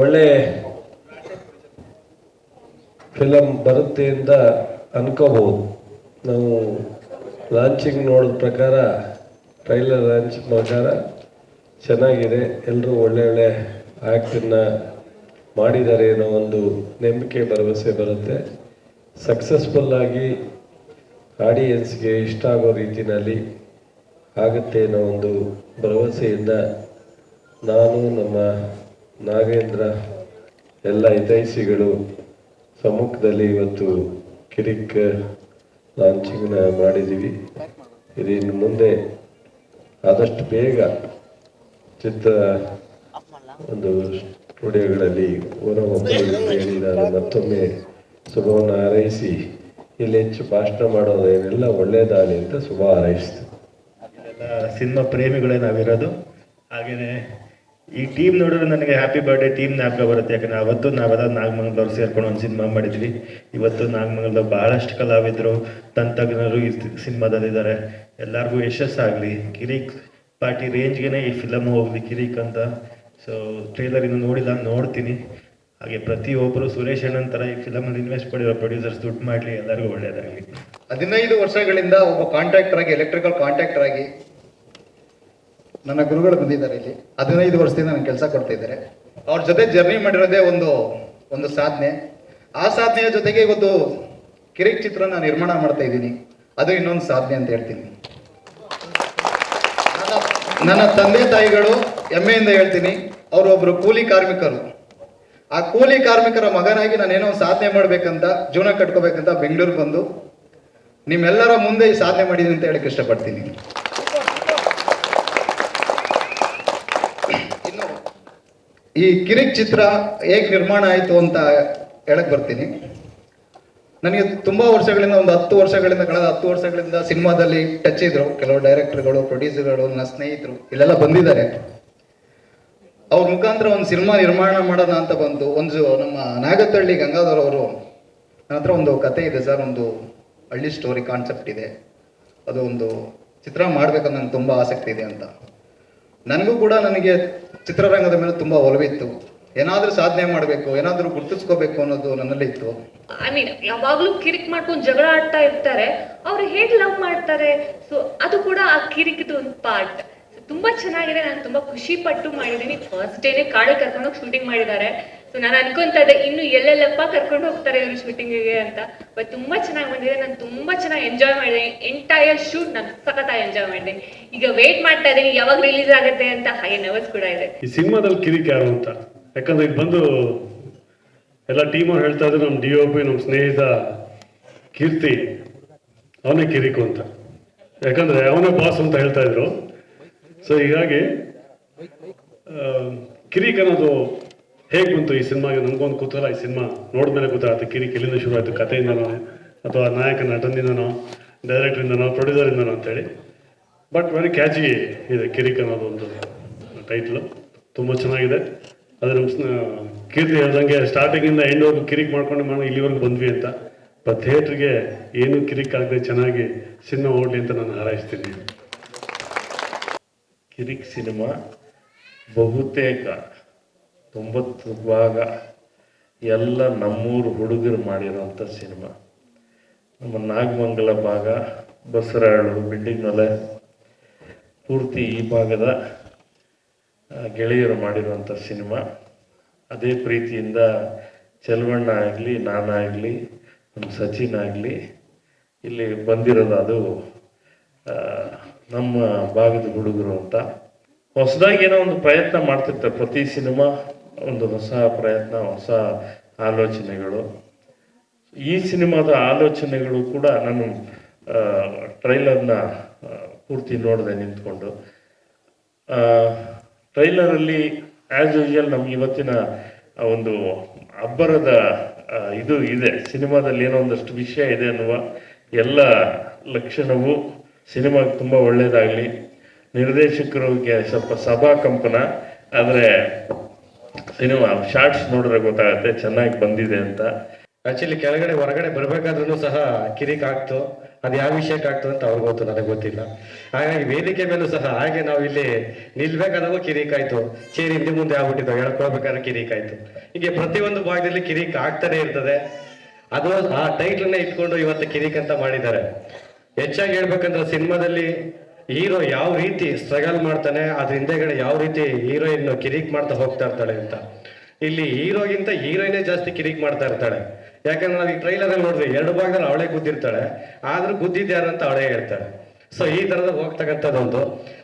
ಒಳ್ಳೆ ಫಿಲಮ್ ಬರುತ್ತೆ ಅಂತ ಅನ್ಕೋಬಹುದು. ನಾವು ಲಾಂಚಿಂಗ್ ನೋಡಿದ ಪ್ರಕಾರ ಟ್ರೈಲರ್ ಲಾಂಚ್ ಪ್ರಕಾರ ಚೆನ್ನಾಗಿದೆ. ಎಲ್ಲರೂ ಒಳ್ಳೆ ಒಳ್ಳೆ ಆ್ಯಕ್ಟನ್ನು ಮಾಡಿದ್ದಾರೆ ಅನ್ನೋ ಒಂದು ನಂಬಿಕೆ, ಭರವಸೆ ಬರುತ್ತೆ. ಸಕ್ಸಸ್ಫುಲ್ ಆಗಿ ಆಡಿಯನ್ಸ್ಗೆ ಇಷ್ಟ ಆಗೋ ರೀತಿಯಲ್ಲಿ ಆಗುತ್ತೆ ಅನ್ನೋ ಒಂದು ಭರವಸೆಯಿಂದ ನಾನು ನಮ್ಮ ನಾಗೇಂದ್ರ, ಎಲ್ಲ ಹಿತೈಷಿಗಳು ಸಮ್ಮುಖದಲ್ಲಿ ಇವತ್ತು ಕಿರಿಕ್ ಲಾಂಚಿಂಗ್ನ ಮಾಡಿದ್ದೀವಿ. ಇದು ಇನ್ನು ಮುಂದೆ ಆದಷ್ಟು ಬೇಗ ಚಿತ್ರ ಒಂದು ಸ್ಟುಡಿಯೋಗಳಲ್ಲಿ ಹೇಳಿ ಮತ್ತೊಮ್ಮೆ ಶುಭವನ್ನು ಹಾರೈಸಿ, ಇಲ್ಲಿ ಹೆಚ್ಚು ಭಾಷಣ ಮಾಡೋದೇನೆಲ್ಲ ಒಳ್ಳೆಯದಾಗಲಿ ಅಂತ ಶುಭ ಹಾರೈಸ್ತು ಸಿನಿಮಾ ಪ್ರೇಮಿಗಳೇ ನಾವಿರೋದು. ಹಾಗೇನೆ ಈ ಟೀಮ್ ನೋಡಿದ್ರೆ ನನಗೆ ಹ್ಯಾಪಿ ಬರ್ಡೇ ಟೀಮ್ ಜ್ಞಾಪಕ ಬರುತ್ತೆ. ಯಾಕಂದ್ರೆ ಅವತ್ತು ನಾವೆಲ್ಲ ನಾಗಮಂಗಲವ್ರು ಸೇರ್ಕೊಂಡು ಒಂದು ಸಿನಿಮಾ ಮಾಡಿದ್ವಿ. ಇವತ್ತು ನಾಗಮಂಗಲದ ಬಹಳಷ್ಟು ಕಲಾವಿದರು ತಂತ್ರಜ್ಞರು ಈ ಸಿನಿಮಾದಲ್ಲಿದ್ದಾರೆ. ಎಲ್ಲರಿಗೂ ಯಶಸ್ಸಾಗಲಿ. ಕಿರಿಕ್ ಪಾರ್ಟಿ ರೇಂಜ್ಗೆ ಈ ಫಿಲಮ್ ಹೋಗಲಿ, ಕಿರಿಕ್ ಅಂತ. ಸೊ ಟ್ರೇಲರ್ ಇನ್ನು ನೋಡಿಲ್ಲ, ನೋಡ್ತೀನಿ. ಹಾಗೆ ಪ್ರತಿಯೊಬ್ಬರು ಸುರೇಶ್ ಅಣ್ಣನ ಥರ ಈ ಫಿಲಮಲ್ಲಿ ಇನ್ವೆಸ್ಟ್ ಮಾಡಿರೋ ಪ್ರೊಡ್ಯೂಸರ್ಸ್ ದುಡ್ಡು ಮಾಡಲಿ, ಎಲ್ಲರಿಗೂ ಒಳ್ಳೆಯದಾಗಲಿ ಹದಿನೈದು ವರ್ಷಗಳಿಂದ ಒಬ್ಬ ಕಾಂಟ್ರಾಕ್ಟರ್ ಆಗಿ ಎಲೆಕ್ಟ್ರಿಕಲ್ ಕಾಂಟ್ರಾಕ್ಟರ್ ಆಗಿ ನನ್ನ ಗುರುಗಳು ಬಂದಿದ್ದಾರೆ ಇಲ್ಲಿ. ಹದಿನೈದು ವರ್ಷದಿಂದ ನನಗೆ ಕೆಲಸ ಕೊಡ್ತಾ ಇದ್ದಾರೆ. ಅವ್ರ ಜೊತೆ ಜರ್ನಿ ಮಾಡಿರೋದೇ ಒಂದು ಒಂದು ಸಾಧನೆ. ಆ ಸಾಧನೆಯ ಜೊತೆಗೆ ಇವತ್ತು ಕಿರಿಕ್ ಚಿತ್ರನ ನಿರ್ಮಾಣ ಮಾಡ್ತಾ ಇದ್ದೀನಿ. ಅದು ಇನ್ನೊಂದು ಸಾಧನೆ ಅಂತ ಹೇಳ್ತೀನಿ. ನನ್ನ- ತಂದೆ ತಾಯಿಗಳು ಹೆಮ್ಮೆಯಿಂದ ಹೇಳ್ತೀನಿ, ಅವರು ಒಬ್ರು ಕೂಲಿ ಕಾರ್ಮಿಕರು. ಆ ಕೂಲಿ ಕಾರ್ಮಿಕರ ಮಗನಾಗಿ ನಾನೇನೋ ಒಂದು ಸಾಧನೆ ಮಾಡ್ಬೇಕಂತ, ಜೀವನ ಕಟ್ಕೋಬೇಕಂತ ಬೆಂಗಳೂರು ಬಂದು ನಿಮ್ಮೆಲ್ಲರ ಮುಂದೆ ಈ ಸಾಧನೆ ಮಾಡಿದ್ದೀನಿ ಅಂತ ಹೇಳಕ್ ಇಷ್ಟಪಡ್ತೀನಿ. ಈ ಕಿರಿಕ್ ಚಿತ್ರ ಹೇಗೆ ನಿರ್ಮಾಣ ಆಯಿತು ಅಂತ ಹೇಳಕ್ ಬರ್ತೀನಿ. ನನಗೆ ತುಂಬಾ ವರ್ಷಗಳಿಂದ, ಒಂದು ಹತ್ತು ವರ್ಷಗಳಿಂದ, ಕಳೆದ ಹತ್ತು ವರ್ಷಗಳಿಂದ ಸಿನಿಮಾದಲ್ಲಿ ಟಚ್ ಇದ್ರು. ಕೆಲವು ಡೈರೆಕ್ಟರ್ಗಳು ಪ್ರೊಡ್ಯೂಸರ್ಗಳು ನನ್ನ ಸ್ನೇಹಿತರು, ಇಲ್ಲೆಲ್ಲ ಬಂದಿದ್ದಾರೆ. ಅವ್ರ ಮುಖಾಂತರ ಒಂದು ಸಿನಿಮಾ ನಿರ್ಮಾಣ ಮಾಡೋಣ ಅಂತ ಬಂದು, ಒಂದು ನಮ್ಮ ನಾಗತಳ್ಳಿ ಗಂಗಾಧರ್ ಅವರು, ನನ್ನ ಹತ್ರ ಒಂದು ಕತೆ ಇದೆ ಸರ್, ಒಂದು ಹಳ್ಳಿ ಸ್ಟೋರಿ ಕಾನ್ಸೆಪ್ಟ್ ಇದೆ. ಅದು ಒಂದು ಚಿತ್ರ ಮಾಡ್ಬೇಕಂತ ನಂಗೆ ತುಂಬ ಆಸಕ್ತಿ ಇದೆ ಅಂತ. ನನಗೂ ಕೂಡ ನನಗೆ ಚಿತ್ರರಂಗದ ಮೇಲೆ ತುಂಬ ಒಲವಿತ್ತು ಏನಾದ್ರೂ ಸಾಧನೆ ಮಾಡಬೇಕು, ಏನಾದ್ರೂ ಗುರ್ತಿಸ್ಕೋಬೇಕು ಅನ್ನೋದು ನನ್ನಲ್ಲಿ ಇತ್ತು. ಐ ಮೀನ್ ಯಾವಾಗ್ಲೂ ಕಿರಿಕ್ ಮಾಡ್ಕೊಂಡು ಜಗಳ ಆಡ್ತಾ ಇರ್ತಾರೆ, ಅವ್ರು ಹೇಗ್ ಲವ್ ಮಾಡ್ತಾರೆ? ಸೊ ಅದು ಕೂಡ ಆ ಕಿರಿಕಿದು ಒಂದು ಪಾರ್ಟ್ ತುಂಬಾ ಚೆನ್ನಾಗಿದೆ, ನಾನು ತುಂಬಾ ಖುಷಿ ಪಟ್ಟು ಮಾಡಿದ್ದೀನಿ ಫಸ್ಟ್ ಡೇನೆ ಕಾಡಿಗೆ ಕರ್ಕೊಂಡು ಶೂಟಿಂಗ್ ಮಾಡಿದ್ದಾರೆ. ನಾನು ಅನ್ಕೊಂತ ಇದ್ದೆ, ಇನ್ನು ಎಲ್ಲೆಲ್ಲಪ್ಪ ಕರ್ಕೊಂಡು ಹೋಗ್ತಾರೆ ಇವರು ಶೂಟಿಂಗಿಗೆ ಅಂತ. ಬಟ್ ತುಂಬಾ ಚೆನ್ನಾಗಿ ಬಂದಿದೆ. ನಾನು ತುಂಬಾ ಚೆನ್ನಾಗಿ ಎಂಜಾಯ್ ಮಾಡಿದೆ. ಎಂಟೈರ್ ಶೂಟ್ ನಾನು ಸಖತ್ತಾಗಿ ಎಂಜಾಯ್ ಮಾಡಿದೆ. ಈಗ ವೇಟ್ ಮಾಡ್ತಾ ಇದ್ದೀನಿ. ಯಾವಾಗ ರಿಲೀಸ್ ಆಗುತ್ತೆ ಅಂತ ಹೈ ನರ್ವಸ್ ಕೂಡ ಇದೆ. ಈ ಸಿನಿಮಾದಲ್ಲಿ ಕಿರಿಕ್ ಯಾರು ಅಂತ? ಯಾಕಂದ್ರೆ ಇದು ಬಂದು ಎಲ್ಲ ಟೀಮ್ ಅವ್ರು ಹೇಳ್ತಾ ಇದ್ರು ನಮ್ಮ ಡಿ ಒ ಪಿ ನಮ್ಮ ಸ್ನೇಹಿತ ಕೀರ್ತಿ, ಅವನೇ ಕಿರಿಕು ಅಂತ. ಯಾಕಂದ್ರೆ ಅವನೇ ಬಾಸ್ ಅಂತ ಹೇಳ್ತಾ ಇದ್ರು. ಸೊ ಹೀಗಾಗಿ ಕಿರಿಕ್ ಅನ್ನೋದು ಹೇಗೆ ಬಂತು ಈ ಸಿನಿಮಾಗೆ ನಮ್ಗೊಂದು ಕೂತಲ್ಲ ಈ ಸಿನಿಮಾ ನೋಡಿದ್ಮೇಲೆ ಗೊತ್ತಾಗುತ್ತೆ ಕಿರಿ ಕಿಲಿಂದ ಶುರು ಆಯ್ತು ಕಥೆಯಿಂದನೋ, ಅಥವಾ ನಾಯಕ ನಟನಿಂದನೋ, ಡೈರೆಕ್ಟ್ರಿಂದನೋ, ಪ್ರೊಡ್ಯೂಸರಿಂದನೋ ಅಂತೇಳಿ. ಬಟ್ ವೆರಿ ಕ್ಯಾಚಿ ಇದೆ ಕಿರಿಕ್ ಅನ್ನೋದು ಒಂದು ಟೈಟ್ಲು ತುಂಬ ಚೆನ್ನಾಗಿದೆ. ಅದ್ರ ಕೀರ್ತಿ ಹೇಳ್ದಂಗೆ ಸ್ಟಾರ್ಟಿಂಗಿಂದ ಎಂಡ್ವರೆಗೂ ಕಿರಿಕ್ ಮಾಡ್ಕೊಂಡು ಮಾಡಿ ಇಲ್ಲಿವರೆಗೂ ಬಂದ್ವಿ ಅಂತ. ಬಟ್ ಥಿಯೇಟ್ರಿಗೆ ಏನು ಕಿರಿಕ್ ಆಗದೆ ಚೆನ್ನಾಗಿ ಸಿನಿಮಾ ಓಡಲಿ ಅಂತ ನಾನು ಹಾರೈಸ್ತೀನಿ. ಕಿರಿಕ್ ಸಿನಿಮಾ ಬಹುತೇಕ ತೊಂಬತ್ತು ಭಾಗ ಎಲ್ಲ ನಮ್ಮೂರು ಹುಡುಗರು ಮಾಡಿರೋಂಥ ಸಿನಿಮಾ. ನಮ್ಮ ನಾಗಮಂಗಲ ಭಾಗ ಬಸರಾಳು ಬಿಲ್ಡಿಂಗ್ನೊಲೆ ಪೂರ್ತಿ ಈ ಭಾಗದ ಗೆಳೆಯರು ಮಾಡಿರುವಂಥ ಸಿನಿಮಾ. ಅದೇ ಪ್ರೀತಿಯಿಂದ ಚೆಲುವಣ್ಣ ಆಗಲಿ ನಾನಾಗಲಿ ನಮ್ಮ ಸಚಿನ್ ಆಗಲಿ, ಇಲ್ಲಿ ಬಂದಿರೋದು ಅದು ನಮ್ಮ ಭಾಗದ ಹುಡುಗರು ಅಂತ. ಹೊಸದಾಗಿ ಏನೋ ಒಂದು ಪ್ರಯತ್ನ ಮಾಡ್ತಿರ್ತಾರೆ ಪ್ರತಿ ಸಿನಿಮಾ. ಒಂದು ಹೊಸ ಪ್ರಯತ್ನ, ಹೊಸ ಆಲೋಚನೆಗಳು. ಈ ಸಿನಿಮಾದ ಆಲೋಚನೆಗಳು ಕೂಡ ನಾನು ಟ್ರೈಲರ್ನ ಪೂರ್ತಿ ನೋಡಿದೆ ನಿಂತ್ಕೊಂಡು. ಟ್ರೈಲರಲ್ಲಿ ಆ್ಯಸ್ ಯೂಶುವಲ್ ನಮ್ಗೆ ಇವತ್ತಿನ ಒಂದು ಅಬ್ಬರದ ಇದು ಇದೆ. ಸಿನಿಮಾದಲ್ಲಿ ಏನೋ ಒಂದಷ್ಟು ವಿಷಯ ಇದೆ ಅನ್ನುವ ಎಲ್ಲ ಲಕ್ಷಣವು ಸಿನಿಮಾಗೆ ತುಂಬ ಒಳ್ಳೆಯದಾಗಲಿ ನಿರ್ದೇಶಕರಿಗೆ ಸ್ವಲ್ಪ ಸಭಾ ಕಂಪನ ಆದರೆ ಸಿನಿಮಾ ಶಾರ್ಟ್ಸ್ ನೋಡಿದ್ರೆ ಗೊತ್ತಾಗುತ್ತೆ, ಚೆನ್ನಾಗಿ ಬಂದಿದೆ ಅಂತ. ಆಕ್ಚುಲಿ ಕೆಳಗಡೆ, ಹೊರಗಡೆ ಬರ್ಬೇಕಾದ್ರೂ ಸಹ ಕಿರಿಕ್ ಆಗ್ತು, ಅದು ಯಾವ ವಿಷಯಕ್ಕೆ ಆಗ್ತದೆ ಅಂತ ಅವ್ರಿಗೆ ಗೊತ್ತು, ನನಗೆ ಗೊತ್ತಿಲ್ಲ. ಹಾಗಾಗಿ ವೇದಿಕೆ ಮೇಲೂ ಸಹ ಹಾಗೆ ನಾವು ಇಲ್ಲಿ ನಿಲ್ಬೇಕಾದಾಗ ಕಿರಿಕ್ ಆಯ್ತು. ಚೇರ್ ಹಿಂದೆ ಮುಂದೆ ಆಗ್ಬಿಟ್ಟಿದ್ದು, ಹೇಳ್ಕೊಳ್ಬೇಕಾದ್ರೆ ಕಿರಿಕ್ ಆಯ್ತು. ಹೀಗೆ ಪ್ರತಿಯೊಂದು ಭಾಗದಲ್ಲಿ ಕಿರಿಕ್ ಆಗ್ತಾನೆ ಇರ್ತದೆ. ಅದು ಆ ಟೈಟ್ಲನ್ನೇ ಇಟ್ಕೊಂಡು ಇವತ್ತು ಕಿರಿಕ್ ಅಂತ ಮಾಡಿದ್ದಾರೆ. ಹೆಚ್ಚಾಗಿ ಹೇಳ್ಬೇಕಂದ್ರೆ ಸಿನಿಮಾದಲ್ಲಿ ಹೀರೋ ಯಾವ ರೀತಿ ಸ್ಟ್ರಗಲ್ ಮಾಡ್ತಾನೆ, ಅದ್ರ ಹಿಂದೆಗಡೆ ಯಾವ ರೀತಿ ಹೀರೋಯಿನ್ ಕಿರಿಕ್ ಮಾಡ್ತಾ ಹೋಗ್ತಾ ಇರ್ತಾಳೆ ಅಂತ. ಇಲ್ಲಿ ಹೀರೋಗಿಂತ ಹೀರೋಯಿನೇ ಜಾಸ್ತಿ ಕಿರಿಕ್ ಮಾಡ್ತಾ ಇರ್ತಾಳೆ. ಯಾಕಂದ್ರೆ ನಾವು ಈ ಟ್ರೈಲರ್ ಅಲ್ಲಿ ನೋಡಿದ್ವಿ, ಎರಡು ಭಾಗದಲ್ಲಿ ಅವಳೇ ಗುದ್ದಿರ್ತಾಳೆ, ಆದ್ರೂ ಗುದ್ದಿದ್ಯಾರು ಅಂತ ಅವಳೇ ಹೇಳ್ತಾಳೆ. ಸೊ ಈ ತರದ ಹೋಗ್ತಕ್ಕಂಥದ್ದೊಂದು.